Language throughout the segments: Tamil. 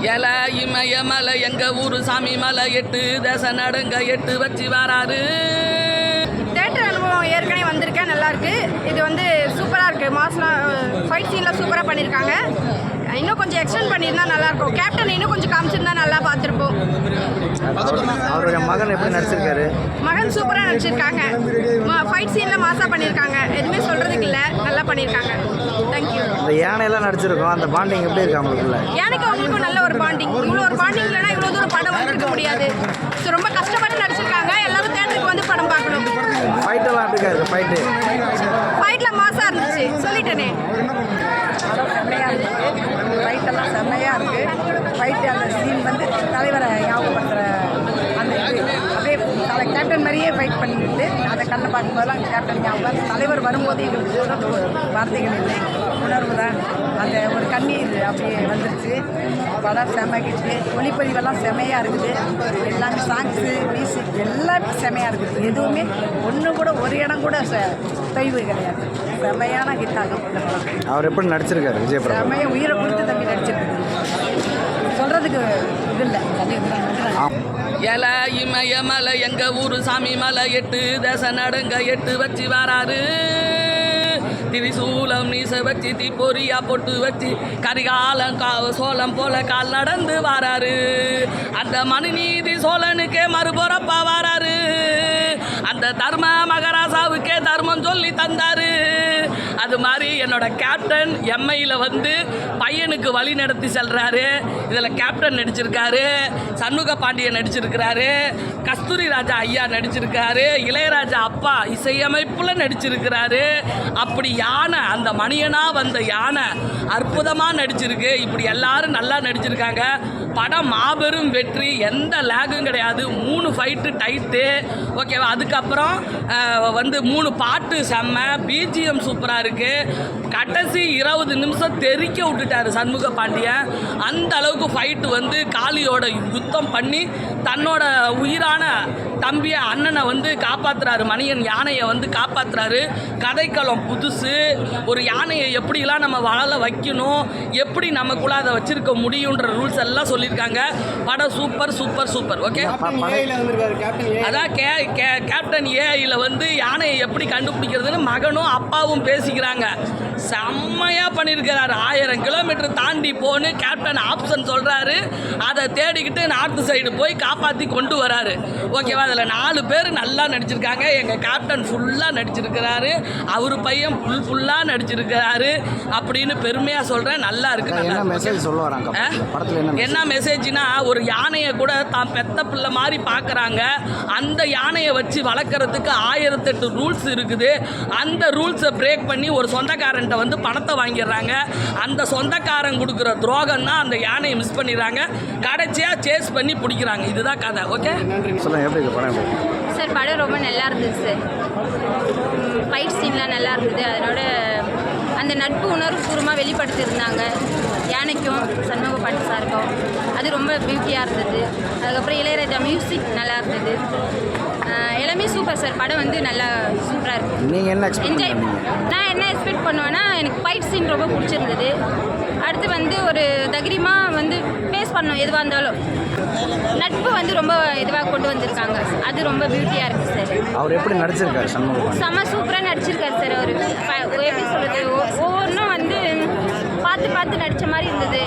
எல இமய மலை எங்க ஊரு சாமி மலை எட்டு தேச நடுங்க எட்டு வச்சு வராரு. தேட்டர் அனுபவம் ஏற்கனவே வந்திருக்கேன் நல்லா இருக்கு. இது வந்து சூப்பராக இருக்கு. மாஸ்லாம் ஃபைட் சீன்லாம் சூப்பராக பண்ணியிருக்காங்க இன்னும் கொஞ்சம் எக்ஸ்டெண்ட் பண்ணியிருந்தா நல்லா இருக்கும். கேப்டன் இன்னும் கொஞ்சம் காமிச்சிருந்தா நல்லா பார்த்துருப்போம். அவர்- அவருடைய மகன் எப்படி நடிச்சிருக்காரு? மகன் சூப்பராக நடிச்சிருக்காங்க. ஃபைட் சீனில் மாசாக பண்ணியிருக்காங்க எதுவுமே சொல்கிறதுக்கு இல்லை. நல்லா பண்ணியிருக்காங்க இந்த யானையெல்லாம் நடிச்சிருக்கோம். அந்த பாண்டிங் எப்படி இருக்கு அவங்களுக்குள்ள? எனக்கு அவங்களுக்கும் நல்ல ஒரு பாண்டிங் இவ்வளோ ஒரு பாண்டிங் இல்லைன்னா இவ்வளோ தூரம் படம் வந்திருக்க முடியாது. ஸோ ரொம்ப கஷ்டப்பட்டு நடிச்சிருக்காங்க. எல்லாரும் தேட்டருக்கு வந்து படம் பார்க்கணும். ஃபைட்டெல்லாம் எப்படி இருக்கு? ஃபைட்டு ஃபைட்டில் மாசாக இருந்துச்சு. சொல்லிட்டேனே. ஃபைட்டெல்லாம் செம்மையாக இருக்குது ஃபைட்டு அந்த சீன் வந்து தலைவரை ஞாபகப்படுத்துகிற அந்த அப்படியே தலை கேப்டன் மாதிரியே ஃபைட் பண்ணிட்டு அதை கண்ணை பார்க்கும்போதெல்லாம் கேப்டன் ஞாபகம். அந்த தலைவர் வரும்போது எங்களுக்கு வார்த்தைகள் இல்லை. உணர்வு தான் அந்த ஒரு கண்ணீர் அப்படியே வந்துருச்சு. படம் செம்மகிட்டு ஒளிப்பதிவெல்லாம் செம்மையாக இருக்குது. எல்லாமே சாங்ஸு மியூசிக் எல்லாமே செம்மையாக இருக்குது. எதுவுமே ஒன்று கூட ஒரு இடம் கூட தொய்வு கிடையாது. செம்மையான ஹிட் ஆகும் இந்த படம். அவர் எப்படி நடிச்சிருக்காரு விஜய் செம்மைய உயிரை கொடுத்து தம்பி நடிச்சிருக்கு சொல்றதுக்கு இது இல்லை. எல இமய மலை எங்க ஊரு சாமி மலை எட்டு தேச நடுங்க எட்டு வச்சு வராரு. திரிசூலம் நீச வச்சு தீப்பொறியா பொட்டு வச்சு கரிகாலம் கா சோளம் போல கால் நடந்து வராரு. அந்த மனுநீதி சோழனுக்கே மறுபுறப்பா வராரு. அந்த தர்ம மகாராசாவுக்கே தர்மம் சொல்லி தந்தாரு. அது மாதிரி என்னோட கேப்டன் எம்ஐயில் வந்து பையனுக்கு வழி நடத்தி செல்கிறாரு இதில் கேப்டன் நடிச்சிருக்காரு. சண்முக பாண்டியன் நடிச்சிருக்கிறாரு. கஸ்தூரி ராஜா ஐயா நடிச்சிருக்காரு. இளையராஜா அப்பா இசையமைப்பில் நடிச்சிருக்கிறாரு. அப்படி யானை அந்த மணியனாக வந்த யானை அற்புதமாக நடிச்சிருக்கு. இப்படி எல்லாரும் நல்லா நடிச்சிருக்காங்க. படம் மாபெரும் வெற்றி. எந்த லேகும் கிடையாது. மூணு ஃபைட்டு டைட்டு ஓகேவா அதுக்கப்புறம் வந்து மூணு பாட்டு செம்ம. பிஜிஎம் சூப்பராக இருக்குது கடைசி இருபது நிமிஷம் தெறிக்க விட்டுட்டாரு சண்முக பாண்டியன். அந்த அளவுக்கு ஃபைட்டு வந்து காளியோட யுத்தம் பண்ணி தன்னோட உயிரான தம்பியை அண்ணனை வந்து காப்பாத்துறாரு மணியன் யானையை வந்து காப்பாத்துறாரு. கதைக்களம் புதுசு. ஒரு யானையை எப்படிலாம் நம்ம வளர வைக்கணும் எப்படி நமக்குள்ள அதை வச்சிருக்க முடியுன்ற ரூல்ஸ் எல்லாம் சொல்லியிருக்காங்க. படம் சூப்பர் சூப்பர் சூப்பர் ஓகே அதான் கே கே கேப்டன் ஏஐயில் வந்து யானையை எப்படி கண்டுபிடிக்கிறதுன்னு மகனும் அப்பாவும் பேசிக்கிறாங்க. செம்மையாக பண்ணியிருக்கிறாரு. ஆயிரம் கிலோமீட்டர் தாண்டி போன்னு கேப்டன் ஆப்ஷன் சொல்கிறாரு அதை தேடிக்கிட்டு நார்த்து சைடு போய் காப்பாற்றி கொண்டு வராரு. ஓகேவா அதில் நாலு பேர் நல்லா நடிச்சிருக்காங்க. எங்கள் கேப்டன் ஃபுல்லாக நடிச்சிருக்கிறாரு. அவர் பையன் ஃபுல் ஃபுல்லாக நடிச்சிருக்கிறாரு. அப்படின்னு பெருமையாக சொல்கிறேன் நல்லா இருக்கு என்ன. மெசேஜ் சொல்ல வராங்க? என்ன மெசேஜ்னா ஒரு யானையை கூட தான் பெத்த பிள்ளை மாதிரி பார்க்குறாங்க. அந்த யானையை வச்சு வளர்க்குறதுக்கு ஆயிரத்தெட்டு ரூல்ஸ் இருக்குது. அந்த ரூல்ஸை பிரேக் பண்ணி ஒரு சொந்தக்காரன்ட்ட வந்து பணத்தை வாங்கிடுறாங்க. அந்த சொந்தக்காரன் கொடுக்குற துரோகம் தான் அந்த யானையை மிஸ் பண்ணிடுறாங்க. கடைசியாக சேஸ் பண்ணி பிடிக்கிறாங்க. இதுதான் கதை. ஓகே சொல்லுங்கள் எப்படி இருக்கு படம்? சார் படம் ரொம்ப நல்லா இருந்தது சார் ஃபைட் சீன்லாம் நல்லா இருந்தது. அதனோட அந்த நட்பு உணர்வு பூர்வமாக வெளிப்படுத்தியிருந்தாங்க. யானைக்கும் சண்முக பாட்டு சாருக்கும். அது ரொம்ப பியூட்டியாக இருந்தது. அதுக்கப்புறம் இளையராஜா மியூசிக் நல்லா இருந்தது. எல்லாமே சூப்பர் சார். படம் வந்து நல்லா சூப்பராக இருக்குது நீங்கள் என்ன என்ஜாய் நான் என்ன எக்ஸ்பெக்ட் பண்ணுவேன்னா எனக்கு ஃபைட் சீன் ரொம்ப பிடிச்சிருந்தது. அடுத்து வந்து ஒரு தைரியமாக வந்து ஃபேஸ் பண்ணோம் எதுவாக இருந்தாலும். நட்பு வந்து ரொம்ப இதுவாக கொண்டு வந்திருக்காங்க. அது ரொம்ப பியூட்டியாக இருக்குது சார். அவர் எப்படி நடிச்சிருக்காரு? செம்ம சூப்பராக நடிச்சிருக்காரு சார் அவர். எப்படி சொல்கிறது ஒவ்வொன்றும் பார்த்து பார்த்து நடித்த மாதிரி இருந்தது.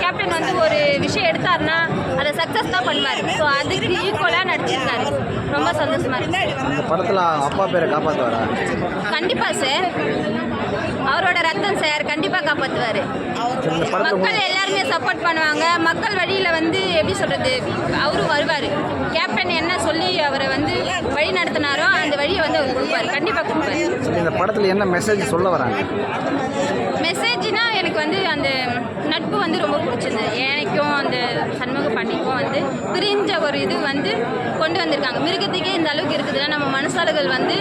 கேப்டன் வந்து ஒரு விஷயம் எடுத்தாருன்னா அதை சக்ஸஸ் தான் பண்ணுவார். ஸோ அதுக்கு ஈக்குவலாக நடிச்சிருக்காரு. ரொம்ப சந்தோஷமாக இருக்கு. படத்தில் அப்பா பேரை காப்பாற்றுவாரா கண்டிப்பாக சார் அவரோட ரத்தம் சார் கண்டிப்பாக காப்பாற்றுவார் மக்கள் எல்லாருமே சப்போர்ட் பண்ணுவாங்க. மக்கள் வழியில் வந்து எப்படி சொல்கிறது அவரும் வருவார். கேப்டன் என்ன சொல்லி அவரை வந்து வழி நடத்தினாரோ வழியை வந்து அவர் கொடுப்பார். கண்டிப்பாக கொடுப்பார். இந்த படத்தில் என்ன மெசேஜ் சொல்ல வராங்க? மெசேஜ்னா எனக்கு வந்து அந்த நட்பு வந்து ரொம்ப பிடிச்சிருந்தது. எனக்கும் அந்த சண்முக பாண்டிக்கும் வந்து பிரிஞ்ச ஒரு இது வந்து கொண்டு வந்திருக்காங்க. மிருகத்துக்கே இந்த அளவுக்கு இருக்குதுன்னா நம்ம மனசாளுகள் வந்து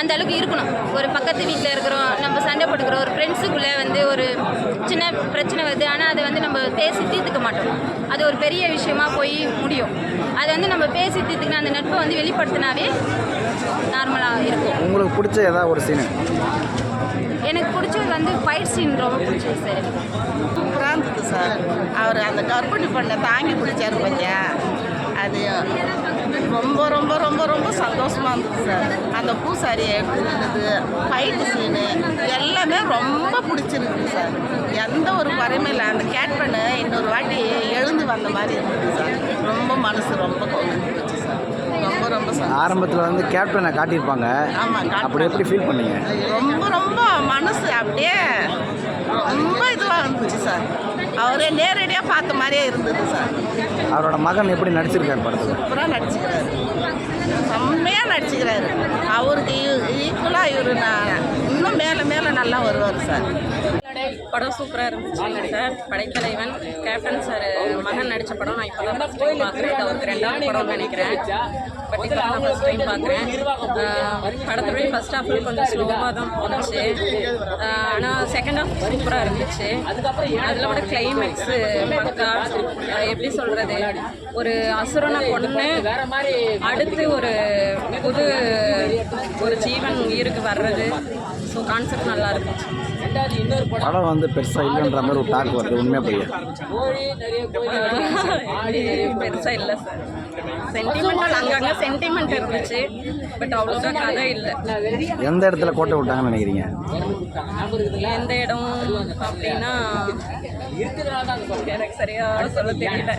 அந்த அளவுக்கு இருக்கணும். ஒரு பக்கத்து வீட்டில் இருக்கிறோம் நம்ம சண்டை போட்டுக்கிறோம் ஒரு ஃப்ரெண்ட்ஸுக்குள்ளே வந்து ஒரு சின்ன பிரச்சனை வருது. ஆனால் அதை வந்து நம்ம பேசி தீர்த்துக்க மாட்டோம். அது ஒரு பெரிய விஷயமா போய் முடியும். அதை வந்து நம்ம பேசி தீர்த்துக்கினா அந்த நட்பை வந்து வெளிப்படுத்தினாவே நார்மலாக இருக்கும். உங்களுக்கு பிடிச்ச ஏதாவது ஒரு சீனு எனக்கு பிடிச்சது வந்து ஃபைட் சீன் ரொம்ப பிடிச்சது சார். சூப்பராக இருந்தது சார். அவர் அந்த கர்ப்பிணி பண்ணை தாங்கி பிடிச்சாரு பத்தியா? அது ரொம்ப ரொம்ப ரொம்ப ரொம்ப சந்தோஷமாக இருந்தது சார். அந்த பூசாரியை எடுத்துருந்தது ஃபைட்டு சீனு எல்லாமே ரொம்ப பிடிச்சிருக்குது சார். எந்த ஒரு குறையுமே இல்லை. அந்த கேட் பண்ணு இன்னொரு வாட்டி எழுந்து வந்த மாதிரி இருந்தது சார். ரொம்ப மனசு ரொம்ப போச்சு சார் ரொம்ப ரொம்ப சந்தோஷம் ஆரம்பத்தில் வந்து கேப்டனை காட்டியிருப்பாங்க. அப்படி எப்படி ஃபீல் பண்ணீங்க? ரொம்ப ரொம்ப மனசு அப்படியே ரொம்ப இதுவாக இருந்துச்சு சார். அவரே நேரடியாக பார்த்த மாதிரியே இருந்தது சார். அவரோட மகன் எப்படி நடிச்சிருக்காரு படத்தில்? சூப்பராக நடிச்சுக்கிறாரு. செம்மையாக நடிச்சுக்கிறாரு. அவருக்கு ஈக்குவலாக இவர் இன்னும் மேலே மேலே நல்லா வருவார் சார். படம் சூப்பராக இருந்துச்சு சார். படைத்தலைவன் கேப்டன் சார் மகன் நடித்த படம் நான் இப்போ தான் ஃபஸ்ட் டைம் பார்க்குறேன். இது அவருக்கு ரெண்டாவது படம் நினைக்கிறேன். பட் இப்போ நான் ஃபஸ்ட் டைம் பார்க்குறேன். படத்துடைய ஃபஸ்ட் ஹாஃபில் கொஞ்சம் ஸ்லோவாக தான் போனுச்சு ஆனால் செகண்ட் ஹாஃப் சூப்பராக இருந்துச்சு. அதில் விட கிளைமேக்ஸு பக்கா எப்படி சொல்கிறது ஒரு அசுரனை கொண்டு அடுத்து ஒரு புது ஒரு ஜீவன் உயிருக்கு வர்றது. ஸோ கான்செப்ட் நல்லா இருந்துச்சு. படம் வந்து பெருசாக இல்லைன்ற மாதிரி ஒரு டாக் வருது உண்மையாக பையன் பெருசாக இல்லை சார் சென்டிமெண்டல் அங்கங்கே சென்டிமெண்ட் இருந்துச்சு பட் அவ்வளோதான் கதை இல்லை. எந்த இடத்துல கோட்டை விட்டாங்கன்னு நினைக்கிறீங்க? எந்த இடம் அப்படின்னா எனக்கு சரியா சொல்ல தெரியல.